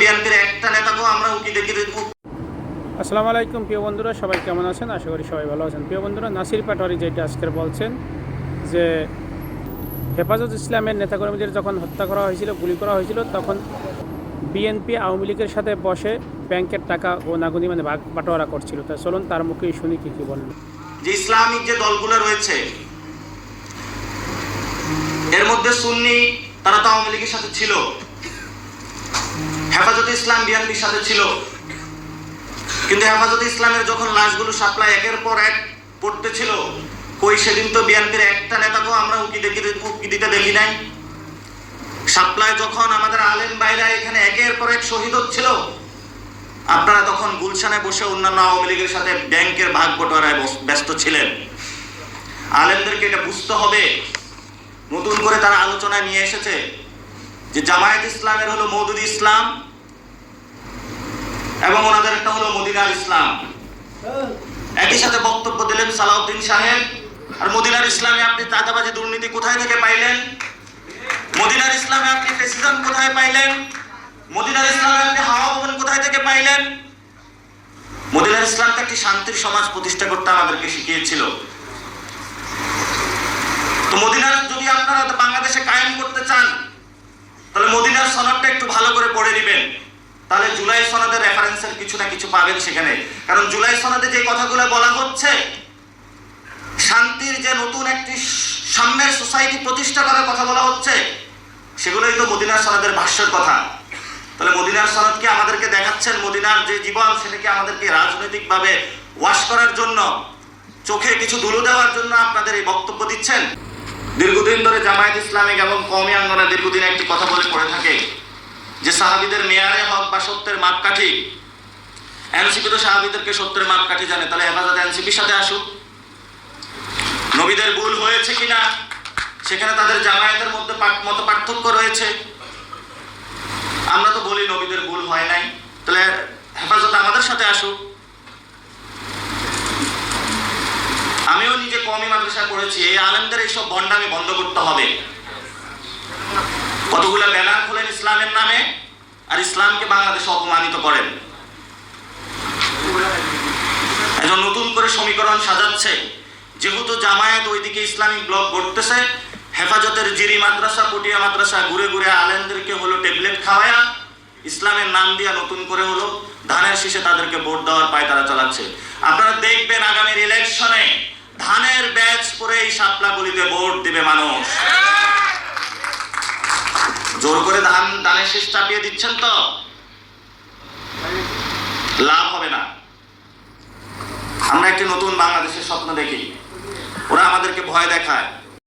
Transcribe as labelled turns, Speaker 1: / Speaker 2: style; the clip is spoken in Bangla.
Speaker 1: বিএনপির একটা নেতাকেও আমরা উকি দেখি
Speaker 2: আসসালামু আলাইকুম প্রিয় বন্ধুরা সবাই কেমন আছেন? আশা করি সবাই ভালো আছেন। প্রিয় বন্ধুরা নাসির পাটোয়ারি যেটা আজকের বলছেন যে হেফাজত ইসলামের নেতাকর্মীদের যখন হত্যা করা হয়েছিল গুলি করা হয়েছিল তখন বিএনপি আওয়ামী লীগের সাথে বসে ব্যাংকের টাকা ও নাগুনি মানে ভাগ বাটোয়ারা করছিল। তা চলুন তার মুখেই শুনি কী কী বলেন
Speaker 1: যে ইসলামিক যে দলগুলো রয়েছে এর মধ্যে সুন্নি তারা তো আওয়ামী লীগের সাথে ছিল। হেফাজতে ইসলাম বিএনপির সাথে ছিল। কিন্তু হেফাজতে ইসলামের যখন লাশগুলো সাপ্লাই একের পর এক পড়তে ছিল, কই সেদিন তো বিএনপির একটা নেতাকেও আমরা উকি দেখি, উকি দিতে দেখি নাই। সাপ্লাই যখন আমাদের আলেম বাইরা এখানে একের পর এক শহীদ হচ্ছিল, আপনারা তখন গুলশানে বসে অন্যান্য আওয়ামী লীগের সাথে ব্যাংকের ভাগ বটোয়ারায় ব্যস্ত ছিলেন। আলেমদেরকে এটা বুঝতে হবে। নতুন করে তারা আলোচনায় নিয়ে এসেছে যে জামায়াত ইসলামের হলো মৌদুদি ইসলাম এবং ওনাদের একটা হলো মদিনার ইসলাম। একই সাথে বক্তব্য দিলেন সালাউদ্দিন সাহেব, আর মদিনার ইসলামে আপনি চাঁদাবাজি দুর্নীতি কোথায় থেকে পাইলেন? মদিনার ইসলামে আপনি ফেসিজম কোথায় পাইলেন? মদিনার ইসলামে আপনি হাওয়া ভবন কোথায় থেকে পাইলেন? মদিনার ইসলামকে একটি শান্তির সমাজ প্রতিষ্ঠা করতে আমাদেরকে শিখিয়েছিল। তো মদিনার যদি আপনারা বাংলাদেশে কায়েম করতে চান, তাহলে মদিনার সনদটা একটু ভালো করে পড়ে নেবেন তাহলে জুলাই সনদের রেফারেন্সের কিছু না কিছু পাবেন সেখানে। কারণ জুলাই সনদে যে কথাগুলো বলা হচ্ছে, শান্তির যে নতুন একটি সাম্যের সোসাইটি প্রতিষ্ঠা করার কথা বলা হচ্ছে, সেগুলোই তো মদিনার সনদের ভাষ্যের কথা। তাহলে মদিনার সনদকে আমাদেরকে দেখাচ্ছেন? মদিনার যে জীবন সেটাকে আমাদেরকে রাজনৈতিকভাবে ওয়াশ করার জন্য, চোখে কিছু ধুলো দেওয়ার জন্য আপনাদের এই বক্তব্য দিচ্ছেন? দীর্ঘদিন ধরে জামায়াত ইসলামিক এবং কমি আঙ্গনে দীর্ঘদিন একটি কথা বলে পড়ে থাকে। যে সাহাবিদের মেয়ারে হক বা সত্যের মাপকাঠি, এনসিপি তো সাহাবিদেরকে সত্যের মাপকাঠি জানে, তাহলে হেফাজত এনসিপির সাথে আসুক। নবীদের ভুল হয়েছে কিনা, সেখানে তাদের জামায়াতের মধ্যে মত পার্থক্য রয়েছে। আমরা তো বলি নবীদের ভুল হয় নাই, তাহলে হেফাজত আমাদের সাথে আসুক। আমিও নিজে কমই মাদ্রাসায় করেছি এই আলেমদের এইসব বন্ডামি বন্ধ করতে হবে। কতগুলো ব্যানার খোলেন ইসলামের নামে? আর ইসলামকে বাংলাদেশে অপমানিত করেন। এখন নতুন করে সমীকরণ সাজাচ্ছে। যেহেতু জামায়াত ওইদিকে ইসলামিক ব্লক গড়তেছে, হেফাজতের জিরি মাদ্রাসা, পটিয়া মাদ্রাসা ঘুরে ঘুরে আলেনদেরকে হলো ট্যাবলেট খাওয়ায়া, ইসলামের নাম দিয়া নতুন করে হলো ধানের শীষে তাদেরকে ভোট দেওয়ার পায় তারা চালাচ্ছে। আপনারা দেখবেন আগামীর ইলেকশনে ধানের ব্যাচ পরে এই সাপলা গলিতে ভোট দিবে মানুষ। জোর করে ধান ধানের শেষ চাপিয়ে দিচ্ছেন তো? লাভ হবে না। আমরা একটি নতুন বাংলাদেশের স্বপ্ন দেখি। ওরা আমাদেরকে ভয় দেখায়।